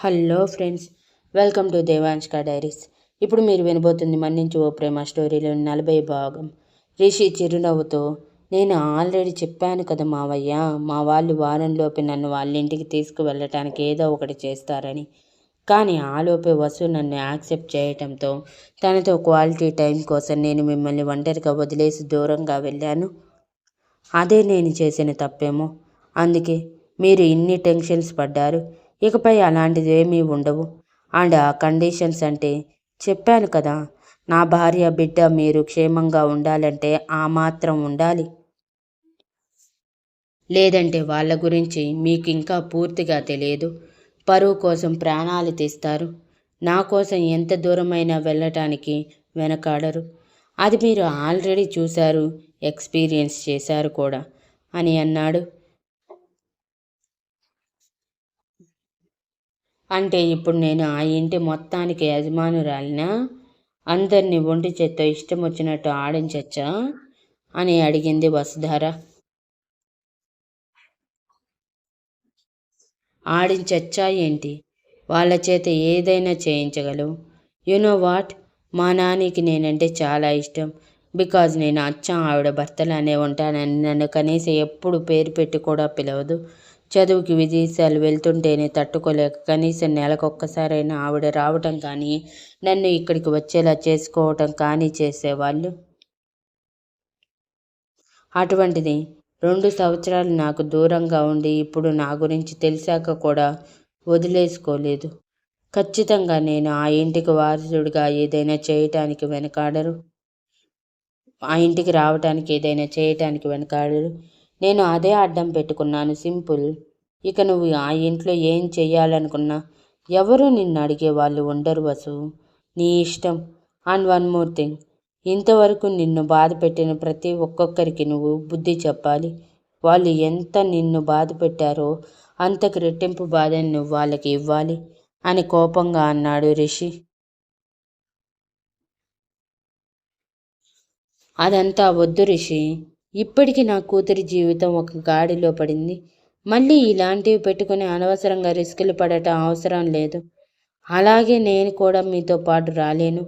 Hello friends welcome to దేవాంష్క diaries. ఇప్పుడు మీరు వినబోతుంది మన్నించి ఓ ప్రేమ స్టోరీలో నలభై భాగం. రిషి చిరునవ్వుతో నేను ఆల్రెడీ చెప్పాను కదా మావయ్య మా వాళ్ళు వారంలోపే నన్ను వాళ్ళ ఇంటికి తీసుకువెళ్ళటానికి ఏదో ఒకటి చేస్తారని. కానీ ఆలోపే వసు నన్ను యాక్సెప్ట్ చేయటంతో తనతో క్వాలిటీ టైం కోసం నేను మిమ్మల్ని ఒంటరిగా వదిలేసి దూరంగా వెళ్ళాను. అదే నేను చేసిన తప్పేమో. అందుకే మీరు ఇన్ని టెన్షన్స్ పడ్డారు. ఇకపై అలాంటిది ఏమీ ఉండవు. అండ్ ఆ కండిషన్స్ అంటే చెప్పాను కదా నా భార్య బిడ్డ మీరు క్షేమంగా ఉండాలంటే ఆ మాత్రం ఉండాలి. లేదంటే వాళ్ళ గురించి మీకు ఇంకా పూర్తిగా తెలియదు. పరువు కోసం ప్రాణాలు తీస్తారు. నా కోసం ఎంత దూరమైనా వెళ్ళటానికి వెనకాడరు. అది మీరు ఆల్రెడీ చూశారు ఎక్స్పీరియన్స్ చేశారు కూడా అని అన్నాడు. అంటే ఇప్పుడు నేను ఆ ఇంటి మొత్తానికి యజమానురాలినా అందరినీ ఒంటి చేత్తో ఇష్టం వచ్చినట్టు ఆడించచ్చా? అని అడిగింది వసుధార. ఆడించచ్చా ఏంటి? వాళ్ళ చేత ఏదైనా చేయించగలవు. You know what? మా నానికి నేనంటే చాలా ఇష్టం. బికాజ్ నేను అచ్చం ఆవిడ భర్తలానే ఉంటానని నన్ను కనీసం ఎప్పుడు పేరు పెట్టి కూడా పిలవదు. చదువుకి విదేశాలు వెళ్తుంటేనే తట్టుకోలేక కనీసం నెలకొక్కసారైనా ఆవిడ రావటం కానీ నన్ను ఇక్కడికి వచ్చేలా చేసుకోవటం కానీ చేసేవాళ్ళు. అటువంటిది. రెండు సంవత్సరాలు నాకు దూరంగా ఉండి ఇప్పుడు నా గురించి తెలిసాక కూడా వదిలేసుకోలేదు. ఖచ్చితంగా నేను ఆ ఇంటికి వారసుడిగా ఏదైనా చేయటానికి వెనకాడరు. ఆ ఇంటికి రావటానికి ఏదైనా చేయటానికి వెనకాడరు. నేను అదే అడ్డం పెట్టుకున్నాను సింపుల్. ఇక నువ్వు ఆ ఇంట్లో ఏం చెయ్యాలనుకున్నా ఎవరు నిన్ను అడిగే వాళ్ళు ఉండరు వసు. నీ ఇష్టం. And one more thing. ఇంతవరకు నిన్ను బాధ పెట్టిన ప్రతి ఒక్కొక్కరికి నువ్వు బుద్ధి చెప్పాలి. వాళ్ళు ఎంత నిన్ను బాధ పెట్టారో అంతకు రెట్టింపు బాధని నువ్వు వాళ్ళకి ఇవ్వాలి అని కోపంగా అన్నాడు రిషి. అదంతా వద్దు రిషి. ఇప్పటికి నా కూతురి జీవితం ఒక గాడిలో పడింది. మళ్ళీ ఇలాంటివి పెట్టుకుని అనవసరంగా రిస్కులు పడటం అవసరం లేదు. అలాగే నేను కూడా మీతో పాటు రాలేను.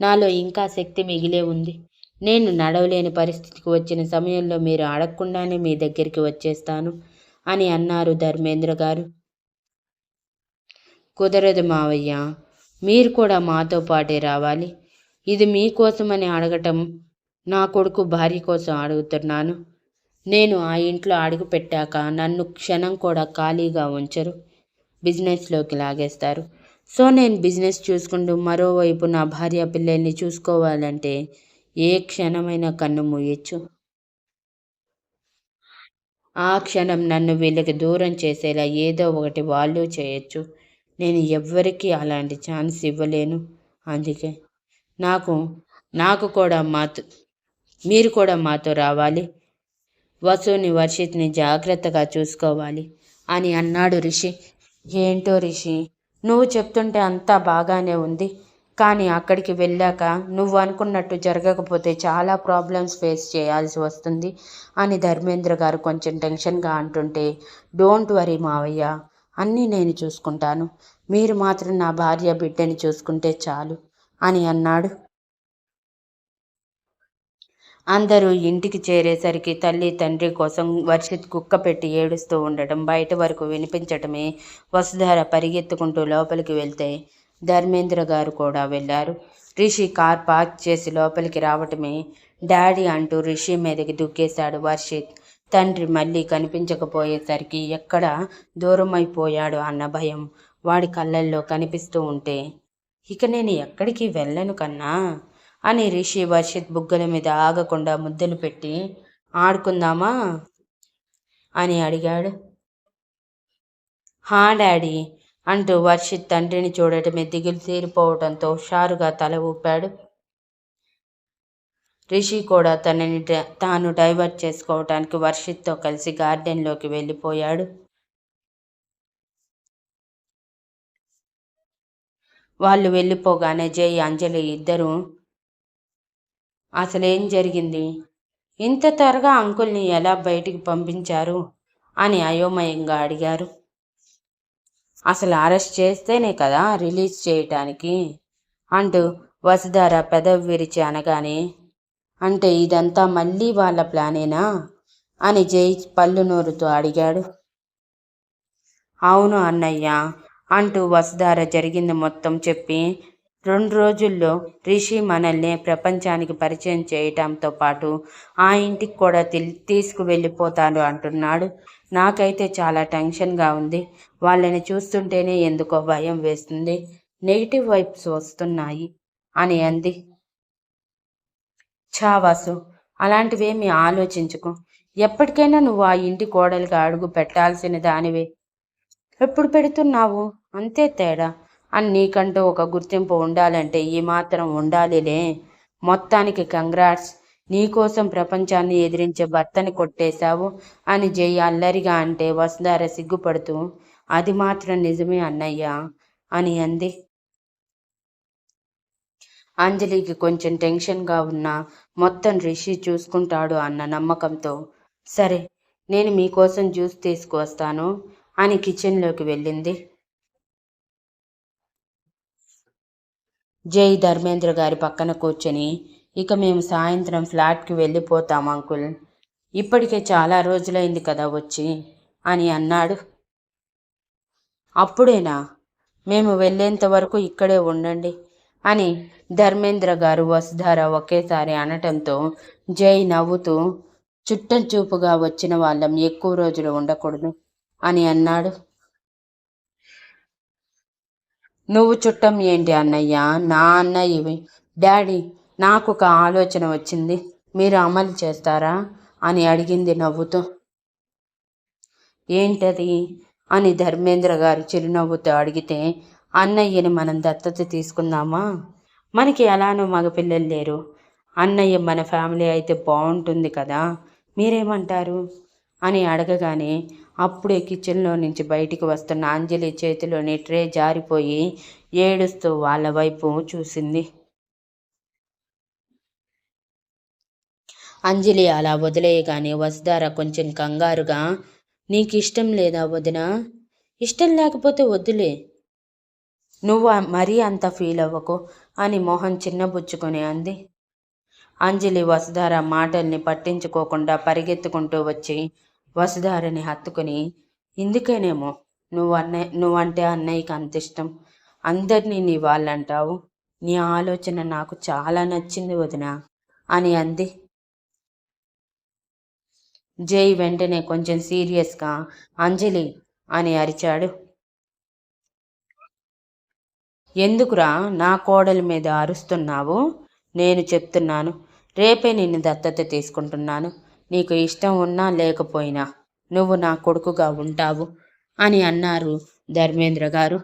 నాలో ఇంకా శక్తి మిగిలే ఉంది. నేను నడవలేని పరిస్థితికి వచ్చిన సమయంలో మీరు అడగకుండానే మీ దగ్గరికి వచ్చేస్తాను అని అన్నారు ధర్మేంద్ర గారు. కుదరదు మావయ్య మీరు కూడా మాతో పాటే రావాలి. ఇది మీకోసమని అడగటం నా కొడుకు భార్య కోసం అడుగుతున్నాను నేను ఆ ఇంట్లో అడుగు పెట్టాక నన్ను క్షణం కూడా ఖాళీగా ఉంచరు. బిజినెస్లోకి లాగేస్తారు. సో నేను బిజినెస్ చూసుకుంటూ మరోవైపు నా భార్య పిల్లల్ని చూసుకోవాలంటే ఏ క్షణమైనా కన్ను మూయచ్చు. ఆ క్షణం నన్ను వీళ్ళకి దూరం చేసేలా ఏదో ఒకటి వాళ్ళు చేయొచ్చు. నేను ఎవ్వరికీ అలాంటి ఛాన్స్ ఇవ్వలేను. అందుకే నాకు నాకు కూడా మాతో మీరు కూడా మాతో రావాలి. వసుని వర్షిత్ని జాగ్రత్తగా చూసుకోవాలి అని అన్నాడు రిషి. ఏంటో రిషి నువ్వు చెప్తుంటే అంతా బాగానే ఉంది. కానీ అక్కడికి వెళ్ళాక నువ్వు అనుకున్నట్టు జరగకపోతే చాలా ప్రాబ్లమ్స్ ఫేస్ చేయాల్సి వస్తుంది అని ధర్మేంద్ర గారు కొంచెం టెన్షన్గా అంటుంటే డోంట్ వరీ మావయ్య అన్నీ నేను చూసుకుంటాను. మీరు మాత్రం నా భార్య బిడ్డని చూసుకుంటే చాలు అని అన్నాడు. అందరూ ఇంటికి చేరేసరికి తల్లి తండ్రి కోసం వర్షిత్ కుక్క పెట్టి ఏడుస్తూ ఉండటం బయట వరకు వినిపించటమే వసుధార పరిగెత్తుకుంటూ లోపలికి వెళ్తే ధర్మేంద్ర గారు కూడా వెళ్ళారు. రిషి కార్ పార్క్ చేసి లోపలికి రావటమే డాడీ అంటూ రిషి మీదకి దుక్కేశాడు వర్షిత్. తండ్రి మళ్ళీ కనిపించకపోయేసరికి ఎక్కడ దూరమైపోయాడు అన్న భయం వాడి కళ్ళల్లో కనిపిస్తూ ఉంటే ఇక నేను ఎక్కడికి వెళ్ళను కన్నా? అని రిషి వర్షిత్ బుగ్గల మీద ఆగకుండా ముద్దలు పెట్టి ఆడుకుందామా? అని అడిగాడు. హా డాడీ అంటూ వర్షిత్ తండ్రిని చూడటమే దిగులు తీరిపోవడంతో షారుగా తల ఊపాడు. రిషి కూడా తనని తాను డైవర్ట్ చేసుకోవటానికి వర్షిత్తో కలిసి గార్డెన్లోకి వెళ్ళిపోయాడు. వాళ్ళు వెళ్ళిపోగానే జై అంజలి ఇద్దరూ అసలేం జరిగింది? ఇంత త్వరగా అంకుల్ని ఎలా బయటికి పంపించారు? అని అయోమయంగా అడిగారు. అసలు అరెస్ట్ చేస్తేనే కదా రిలీజ్ చేయటానికి? అంటూ వసుధార పెదవి విరిచి అనగానే అంటే ఇదంతా మళ్ళీ వాళ్ళ ప్లానేనా? అని జై పళ్ళు నోరుతో అడిగాడు. అవును అన్నయ్య అంటూ వసుధార జరిగింది మొత్తం చెప్పి రెండు రోజుల్లో రిషి మనల్ని ప్రపంచానికి పరిచయం చేయటంతో పాటు ఆ ఇంటికి కూడా తీసుకువెళ్ళిపోతాడు అంటున్నాడు. నాకైతే చాలా టెన్షన్గా ఉంది. వాళ్ళని చూస్తుంటేనే ఎందుకో భయం వేస్తుంది. నెగిటివ్ వైబ్స్ వస్తున్నాయి అని అంది. చావాసు అలాంటివేమీ ఆలోచించుకో. ఎప్పటికైనా నువ్వు ఆ ఇంటి కోడలిగా అడుగు పెట్టాల్సిన దానివే. ఎప్పుడు పెడుతున్నావు? అంతే తేడా. అని నీకంటూ ఒక గుర్తింపు ఉండాలంటే ఈ మాత్రం ఉండాలిలే. మొత్తానికి కంగ్రాట్స్. నీకోసం ప్రపంచాన్ని ఎదిరించే భర్తని కొట్టేశావు అని జై అల్లరిగా అంటే వసుధార సిగ్గుపడుతూ అది మాత్రం నిజమే అన్నయ్య అని అంది. అంజలికి కొంచెం టెన్షన్గా ఉన్నా మొత్తం రిషి చూసుకుంటాడు అన్న నమ్మకంతో సరే నేను మీకోసం జ్యూస్ తీసుకువస్తాను అని కిచెన్లోకి వెళ్ళింది. జై ధర్మేంద్ర గారి పక్కన కూర్చొని ఇక మేము సాయంత్రం ఫ్లాట్కి వెళ్ళిపోతాం అంకుల్. ఇప్పటికే చాలా రోజులైంది కదా వచ్చి అని అన్నాడు. అప్పుడేనా? మేము వెళ్ళేంత వరకు ఇక్కడే ఉండండి అని ధర్మేంద్ర గారు వసుధార ఒకేసారి అనటంతో జై నవ్వుతూ చుట్టం చూపుగా వచ్చిన వాళ్ళం ఎక్కువ రోజులు ఉండకూడదు అని అన్నాడు. నువ్వు చుట్టం ఏంటి అన్నయ్య? నా అన్నయ్యవి డాడీ నాకు ఒక ఆలోచన వచ్చింది. మీరు అమలు చేస్తారా? అని అడిగింది నవ్వుతూ. ఏంటది? అని ధర్మేంద్ర గారు చిరునవ్వుతో అడిగితే అన్నయ్యని మనం దత్తత తీసుకుందామా? మనకి ఎలానో మగపిల్లలు లేరు. అన్నయ్య మన ఫ్యామిలీ అయితే బాగుంటుంది కదా? మీరేమంటారు? అని అడగగానే అప్పుడే కిచెన్లో నుంచి బయటికి వస్తున్న అంజలి చేతిలోని ట్రే జారిపోయి ఏడుస్తూ వాళ్ళ వైపు చూసింది. అంజలి అలా వదిలేయగానే వసుధార కొంచెం కంగారుగా నీకు ఇష్టం లేదా వదిన? ఇష్టం లేకపోతే వద్దులే. నువ్వు మరీ అంత ఫీల్ అవ్వకు అని మోహన్ చిన్నబుచ్చుకొని అంది. అంజలి వసుధార మాటల్ని పట్టించుకోకుండా పరిగెత్తుకుంటూ వచ్చి వసుధారని హత్తుకుని ఇందుకేనేమో నువ్వు అన్నయ్య నువ్వంటే అన్నయ్యకి అంత ఇష్టం అందరినీ నీ వాళ్ళంటావు. నీ ఆలోచన నాకు చాలా నచ్చింది వదిన అని అంది. జై వెంటనే కొంచెం సీరియస్గా అంజలి అని అరిచాడు. ఎందుకురా నా కోడలి మీద అరుస్తున్నావు? నేను చెప్తున్నాను. రేపే నిన్ను దత్తత తీసుకుంటున్నాను. నీకు ఇష్టం ఉన్నా లేకపోయినా నువ్వు నా కొడుకుగా ఉంటావు అని అన్నారు ధర్మేంద్ర గారు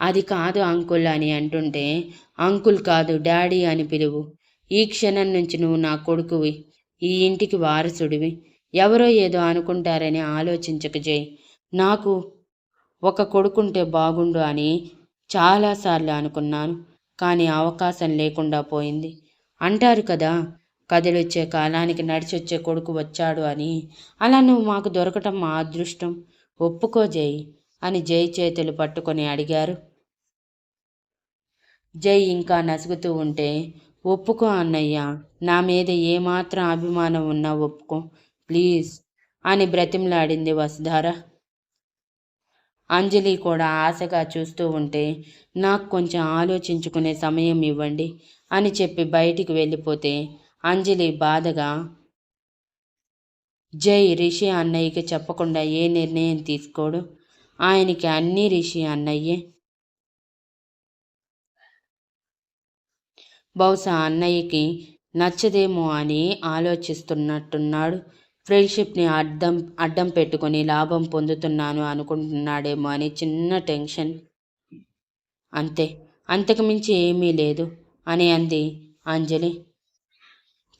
అది కాదు అంకుల్ అని అంటుంటే అంకుల్ కాదు డాడీ అని పిలువు. ఈ క్షణం నుంచి నువ్వు నా కొడుకువి ఈ ఇంటికి వారసుడివి. ఎవరో ఏదో అనుకుంటారని ఆలోచించక జై. నాకు ఒక కొడుకుంటే బాగుండు అని చాలాసార్లు అనుకున్నాను కానీ అవకాశం లేకుండా పోయింది. అంటారు కదా కదిలొచ్చే కాలానికి నడిచొచ్చే కొడుకు వచ్చాడు అని. అలా నువ్వు మాకు దొరకటం మా అదృష్టం. ఒప్పుకో జై అని జై చేతులు పట్టుకొని అడిగారు. జై ఇంకా నసుగుతూ ఉంటే ఒప్పుకో అన్నయ్య నా మీద ఏమాత్రం అభిమానం ఉన్నా ఒప్పుకో ప్లీజ్ అని బ్రతిమలాడింది వసుధార. అంజలి కూడా ఆశగా చూస్తూ ఉంటే నాకు కొంచెం ఆలోచించుకునే సమయం ఇవ్వండి అని చెప్పి బయటికి వెళ్ళిపోతే అంజలి బాధగా జై రిషి అన్నయ్యకి చెప్పకుండా ఏ నిర్ణయం తీసుకోడు? ఆయనకి అన్నీ రిషి అన్నయ్యే. బహుశా అన్నయ్యకి నచ్చదేమో అని ఆలోచిస్తున్నట్టున్నాడు. ఫ్రెండ్షిప్ని అడ్డం అడ్డం పెట్టుకొని లాభం పొందుతున్నాను అనుకుంటున్నాడేమో అని చిన్న టెన్షన్. అంతే. అంతకుమించి ఏమీ లేదు. అని అంది అంజలి.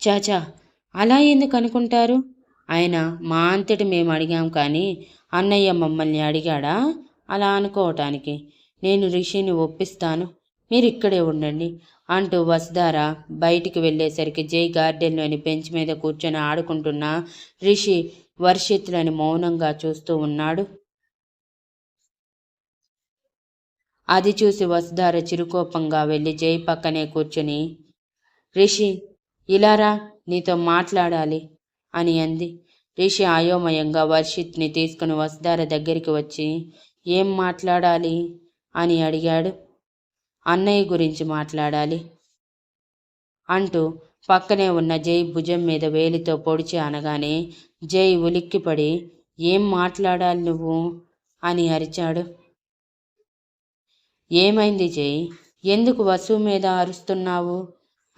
చాచా అలా ఎందుకు అనుకుంటారు? ఆయన మా అంతటి మేము అడిగాం కానీ అన్నయ్య మమ్మల్ని అడిగాడా? అలా అనుకోవటానికి. నేను రిషిని ఒప్పిస్తాను. మీరు ఇక్కడే ఉండండి అంటూ వసుధార బయటికి వెళ్ళేసరికి జై గార్డెన్లోని బెంచ్ మీద కూర్చొని ఆడుకుంటున్న రిషి వర్షిత్లని మౌనంగా చూస్తూ ఉన్నాడు. అది చూసి వసుధార చిరుకోపంగా వెళ్ళి జై పక్కనే కూర్చుని రిషి ఇలారా నీతో మాట్లాడాలి అని అంది. రిషి అయోమయంగా వర్షిత్ని తీసుకుని వసుధార దగ్గరికి వచ్చి ఏం మాట్లాడాలి? అని అడిగాడు. అన్నయ్య గురించి మాట్లాడాలి అంటూ పక్కనే ఉన్న జై భుజం మీద వేలితో పొడిచి అనగానే జై ఉలిక్కిపడి ఏం మాట్లాడాలి నువ్వు? అని అరిచాడు. ఏమైంది జై? ఎందుకు వసువు మీద అరుస్తున్నావు?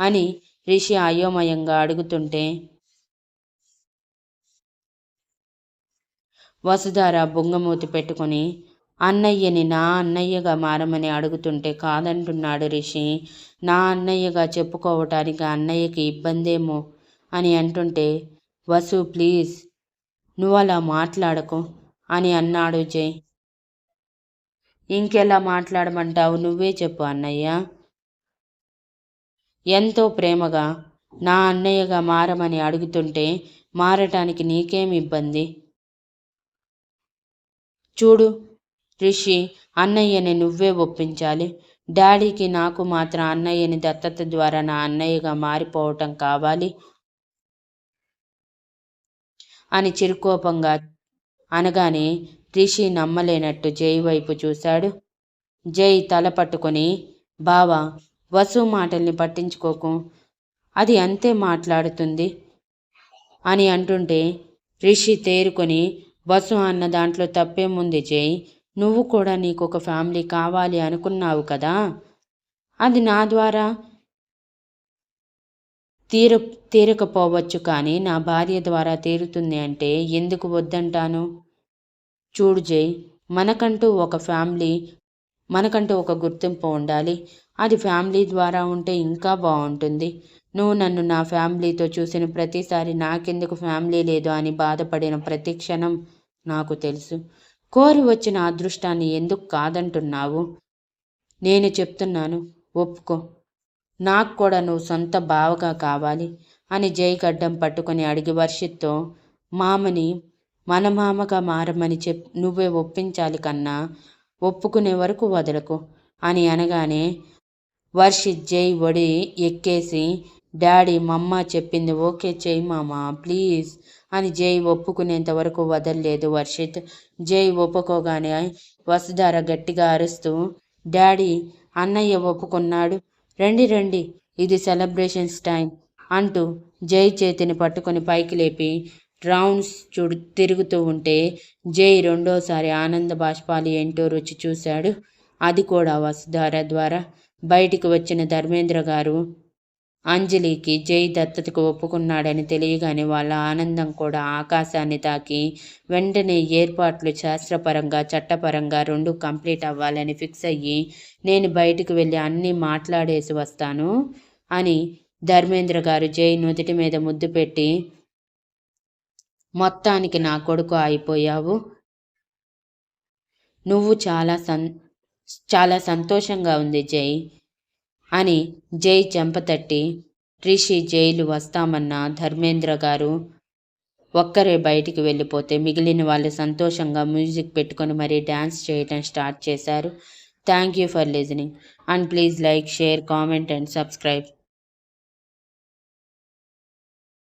అని రిషి అయోమయంగా అడుగుతుంటే వసుధార బొంగమూతి పెట్టుకుని అన్నయ్యని నా అన్నయ్యగా మారమని అడుగుతుంటే కాదంటున్నాడు రిషి. నా అన్నయ్యగా చెప్పుకోవటానికి అన్నయ్యకి ఇబ్బందేమో అని అంటుంటే వసు ప్లీజ్ నువ్వు అలా మాట్లాడకు అని అన్నాడు జై. ఇంకెలా మాట్లాడమంటావు? నువ్వే చెప్పు అన్నయ్య. ఎంతో ప్రేమగా నా అన్నయ్యగా మారమని అడుగుతుంటే మారటానికి నీకేం ఇబ్బంది? చూడు రిషి అన్నయ్యని నువ్వే ఒప్పించాలి. డాడీకి నాకు మాత్రం అన్నయ్యని దత్తత ద్వారా నా అన్నయ్యగా మారిపోవటం కావాలి అని చిరుకోపంగా అనగానే రిషి నమ్మలేనట్టు జై వైపు చూశాడు. జై తల పట్టుకొని బావా వసు మాటల్ని పట్టించుకోకు. అది అంతే మాట్లాడుతుంది అని అంటుంటే రిషి తేరుకొని వసు అన్న దాంట్లో తప్పేముంది జై? నువ్వు కూడా నీకు ఒక ఫ్యామిలీ కావాలి అనుకున్నావు కదా? అది నా ద్వారా తీర తీరకపోవచ్చు కానీ నా భార్య ద్వారా తీరుతుంది అంటే ఎందుకు వద్దంటాను? చూడు జై మనకంటూ ఒక ఫ్యామిలీ మనకంటూ ఒక గుర్తింపు ఉండాలి. అది ఫ్యామిలీ ద్వారా ఉంటే ఇంకా బాగుంటుంది. నువ్వు నన్ను నా ఫ్యామిలీతో చూసిన ప్రతిసారి నాకెందుకు ఫ్యామిలీ లేదు అని బాధపడిన ప్రతి క్షణం నాకు తెలుసు. కోరి వచ్చిన అదృష్టాన్ని ఎందుకు కాదంటున్నావు? నేను చెప్తున్నాను ఒప్పుకో. నాకు కూడా నువ్వు సొంత బావగా కావాలి అని జై గడ్డం పట్టుకొని అడిగి వర్షిత్తో మామని మన మామగా మారమని చెప్ నువ్వే ఒప్పించాలి కన్నా ఒప్పుకునే వరకు వదలకు అని అనగానే వర్షిత్ జై ఒడి ఎక్కేసి డాడీ మమ్మ చెప్పింది ఓకే చేయి మామ ప్లీజ్ అని జై ఒప్పుకునేంత వరకు వదలలేదు వర్షిత్. జై ఒప్పుకోగానే వసుధార గట్టిగా అరుస్తూ డాడీ అన్నయ్య ఒప్పుకున్నాడు రండి రండి ఇది సెలబ్రేషన్స్ టైం అంటూ జై చేతిని పట్టుకొని పైకి లేపి రౌండ్స్ చూడు తిరుగుతూ ఉంటే జై రెండోసారి ఆనంద బాష్పాలు ఏంటో రుచి చూశాడు. అది కూడా వసుధార ద్వారా. బయటికి వచ్చిన ధర్మేంద్ర గారు అంజలికి జై దత్తతకు ఒప్పుకున్నాడని తెలియగానే వాళ్ళ ఆనందం కూడా ఆకాశాన్ని తాకి వెంటనే ఏర్పాట్లు శాస్త్రపరంగా చట్టపరంగా రెండు కంప్లీట్ అవ్వాలని ఫిక్స్ అయ్యి నేను బయటికి వెళ్ళి అన్నీ మాట్లాడేసి వస్తాను అని ధర్మేంద్ర గారు జై నుదుటి మీద ముద్దు పెట్టి మొత్తానికి నా కొడుకు అయిపోయావు. నువ్వు చాలా సం చాలా సంతోషంగా ఉంది జై అని జై చెంపతట్టి రిషి జైలు వస్తామన్న ధర్మేంద్ర గారు ఒక్కరే బయటికి వెళ్ళిపోతే మిగిలిన వాళ్ళు సంతోషంగా మ్యూజిక్ పెట్టుకొని మరీ డ్యాన్స్ చేయటం స్టార్ట్ చేశారు. Thank you for listening and please like share comment and subscribe.